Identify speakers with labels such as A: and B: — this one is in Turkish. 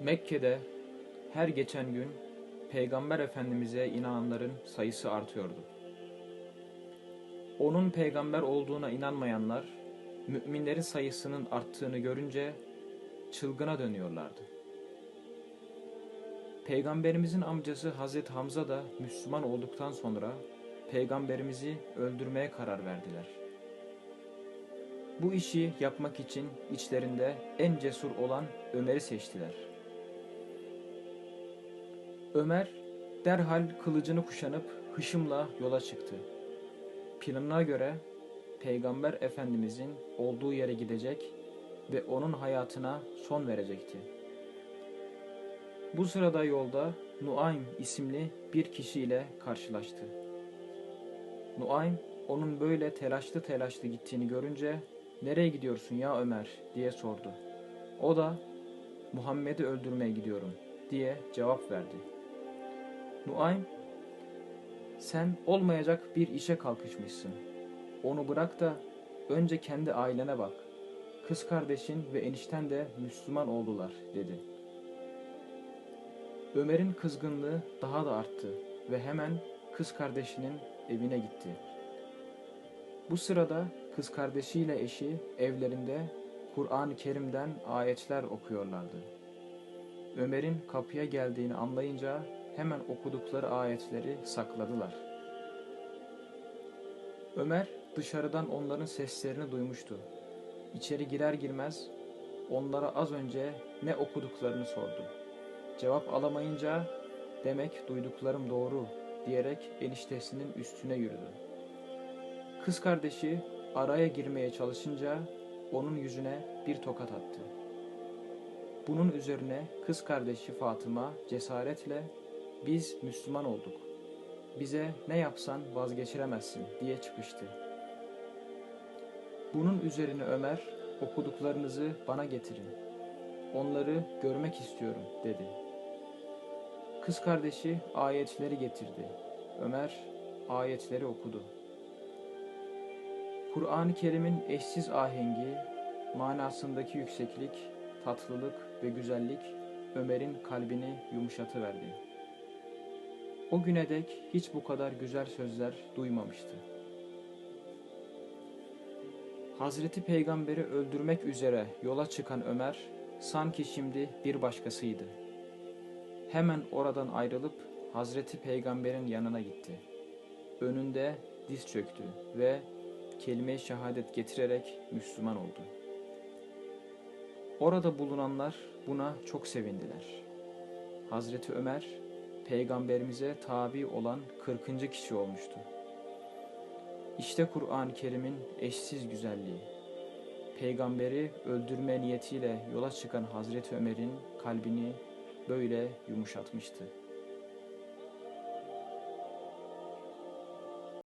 A: Mekke'de her geçen gün Peygamber Efendimiz'e inananların sayısı artıyordu. Onun peygamber olduğuna inanmayanlar, müminlerin sayısının arttığını görünce çılgına dönüyorlardı. Peygamberimizin amcası Hazreti Hamza da Müslüman olduktan sonra peygamberimizi öldürmeye karar verdiler. Bu işi yapmak için içlerinde en cesur olan Ömer'i seçtiler. Ömer derhal kılıcını kuşanıp hışımla yola çıktı. Planına göre Peygamber Efendimizin olduğu yere gidecek ve onun hayatına son verecekti. Bu sırada yolda Nuaym isimli bir kişiyle karşılaştı. Nuaym onun böyle telaşlı telaşlı gittiğini görünce "Nereye gidiyorsun ya Ömer?" diye sordu. O da "Muhammed'i öldürmeye gidiyorum." diye cevap verdi. Nuaym sen olmayacak bir işe kalkışmışsın. Onu bırak da önce kendi ailene bak. Kız kardeşin ve enişten de Müslüman oldular dedi. Ömer'in kızgınlığı daha da arttı ve hemen kız kardeşinin evine gitti. Bu sırada kız kardeşiyle eşi evlerinde Kur'an-ı Kerim'den ayetler okuyorlardı. Ömer'in kapıya geldiğini anlayınca hemen okudukları ayetleri sakladılar. Ömer dışarıdan onların seslerini duymuştu. İçeri girer girmez onlara az önce ne okuduklarını sordu. Cevap alamayınca demek duyduklarım doğru diyerek eniştesinin üstüne yürüdü. Kız kardeşi araya girmeye çalışınca onun yüzüne bir tokat attı. Bunun üzerine kız kardeşi Fatıma cesaretle biz Müslüman olduk. Bize ne yapsan vazgeçiremezsin diye çıkıştı. Bunun üzerine Ömer okuduklarınızı bana getirin. Onları görmek istiyorum dedi. Kız kardeşi ayetleri getirdi. Ömer ayetleri okudu. Kur'an-ı Kerim'in eşsiz ahengi, manasındaki yükseklik, tatlılık ve güzellik Ömer'in kalbini yumuşatıverdi. O güne dek hiç bu kadar güzel sözler duymamıştı. Hazreti Peygamber'i öldürmek üzere yola çıkan Ömer sanki şimdi bir başkasıydı. Hemen oradan ayrılıp Hazreti Peygamber'in yanına gitti. Önünde diz çöktü ve kelime-i şehadet getirerek Müslüman oldu. Orada bulunanlar buna çok sevindiler. Hazreti Ömer peygamberimize tabi olan 40. kişi olmuştu. İşte Kur'an-ı Kerim'in eşsiz güzelliği. Peygamberi öldürme niyetiyle yola çıkan Hazreti Ömer'in kalbini böyle yumuşatmıştı.